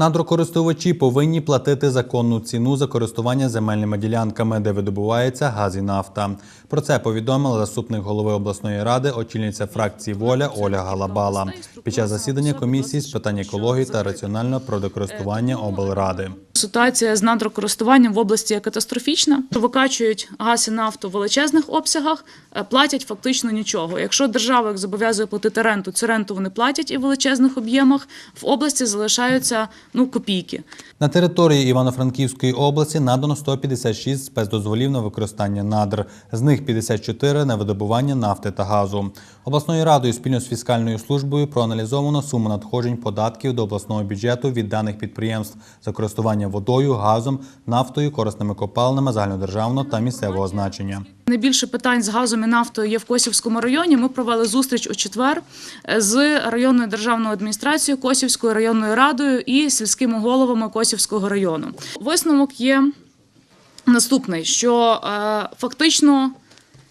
Надрокористувачі повинні платити законну ціну за користування земельними ділянками, де видобувається газ і нафта. Про це повідомила заступник голови обласної ради, очільниця фракції Воля Оля Галабала під час засідання комісії з питань екології та раціонального природокористування облради. Ситуація з надрокористуванням в області є катастрофічна. Викачують газ і нафту в величезних обсягах, е, платять фактично нічого. Якщо держава їх зобов'язує платити ренту, цю ренту вони платять і в величезних об'ємах. В області залишаються ну копійки. На території Івано-Франківської області надано 156 спецдозволів на використання надр, з них 54 на видобування нафти та газу. Обласною радою спільно з фіскальною службою проаналізовано суму надходжень податків до обласного бюджету від даних підприємств за користування водою, газом, нафтою, корисними копалинами загальнодержавного та місцевого значення. Найбільше питань з газом і нафтою є в Косівському районі. Ми провели зустріч у четвер е, з районною державною адміністрацією, Косівською районною радою і сільськими головами Косівського району. Висновок є наступний: що е, фактично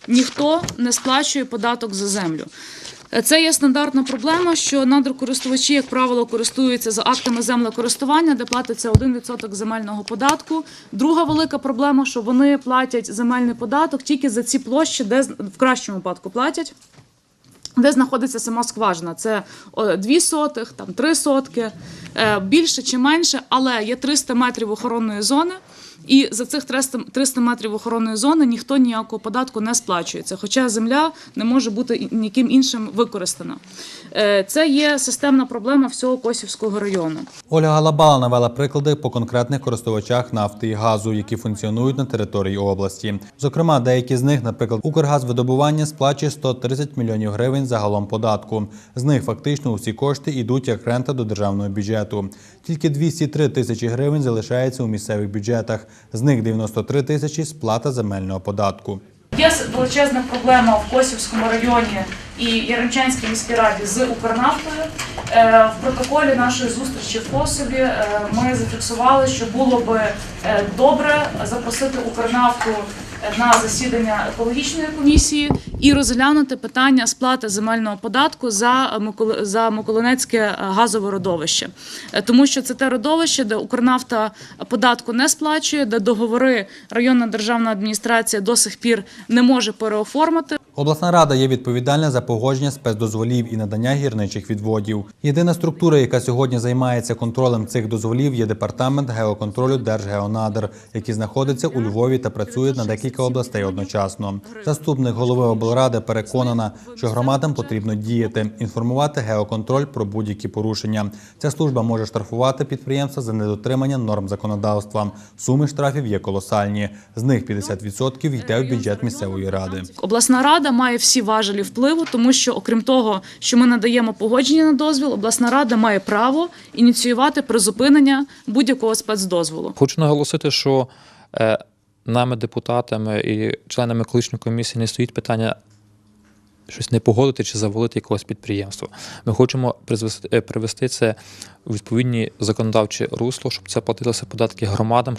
ніхто не сплачує податок за землю. Е, Це є стандартна проблема, що надрокористувачі, як правило, користуються за актами землекористування, де платиться 1% земельного податку. Друга велика проблема, що вони платять земельний податок тільки за ці площі, де в кращому випадку платять. Де знаходиться сама скважина? Це о, дві сотих, там три сотки, е, більше чи менше, але є 300 метрів охоронної зони, і за цих 300, 300 метрів охоронної зони ніхто ніякого податку не сплачується, хоча земля не може бути ніким іншим використана. Е, Це є системна проблема всього Косівського району. Ольга Галабала навела приклади по конкретних користувачах нафти і газу, які функціонують на території області. Зокрема, деякі з них, наприклад, Укргазвидобування сплачує 130 мільйонів гривень загалом податку. З них фактично усі кошти йдуть як рента до державного бюджету. Тільки 203 тисячі гривень залишається у місцевих бюджетах. З них 93 тисячі сплата земельного податку. Є величезна проблема в Косівському районі і Яремчанській міській раді з Укрнафтою. Е, В протоколі нашої зустрічі в Косові е, ми зафіксували, що було би е, добре запросити Укрнафту на засідання екологічної комісії і розглянути питання сплати земельного податку за Миколи- за Миколинецьке е, газове родовище, Е, тому що це те родовище, де Укрнафта податку не сплачує, де договори районна державна адміністрація до сих пір не може переоформити. Обласна рада є відповідальна за погодження спецдозволів і надання гірничих відводів. Єдина структура, яка сьогодні займається контролем цих дозволів, є департамент геоконтролю Держгеонадр, який знаходиться у Львові та працює на декілька областей одночасно. Заступник голови облради переконана, що громадам потрібно діяти, інформувати геоконтроль про будь-які порушення. Ця служба може штрафувати підприємства за недотримання норм законодавства. Суми штрафів є колосальні. З них 50% йде в бюджет місцевої ради. Обласна рада має всі важелі впливу, тому що, окрім того, що ми надаємо погодження на дозвіл, обласна рада має право ініціювати призупинення будь-якого спецдозволу. Хочу наголосити, що е, нами, депутатами і членами колишньої комісії, не стоїть питання щось не погодити чи завалити якогось підприємства. Ми хочемо е, привести це у відповідні законодавче русло, щоб це платилося податки громадам,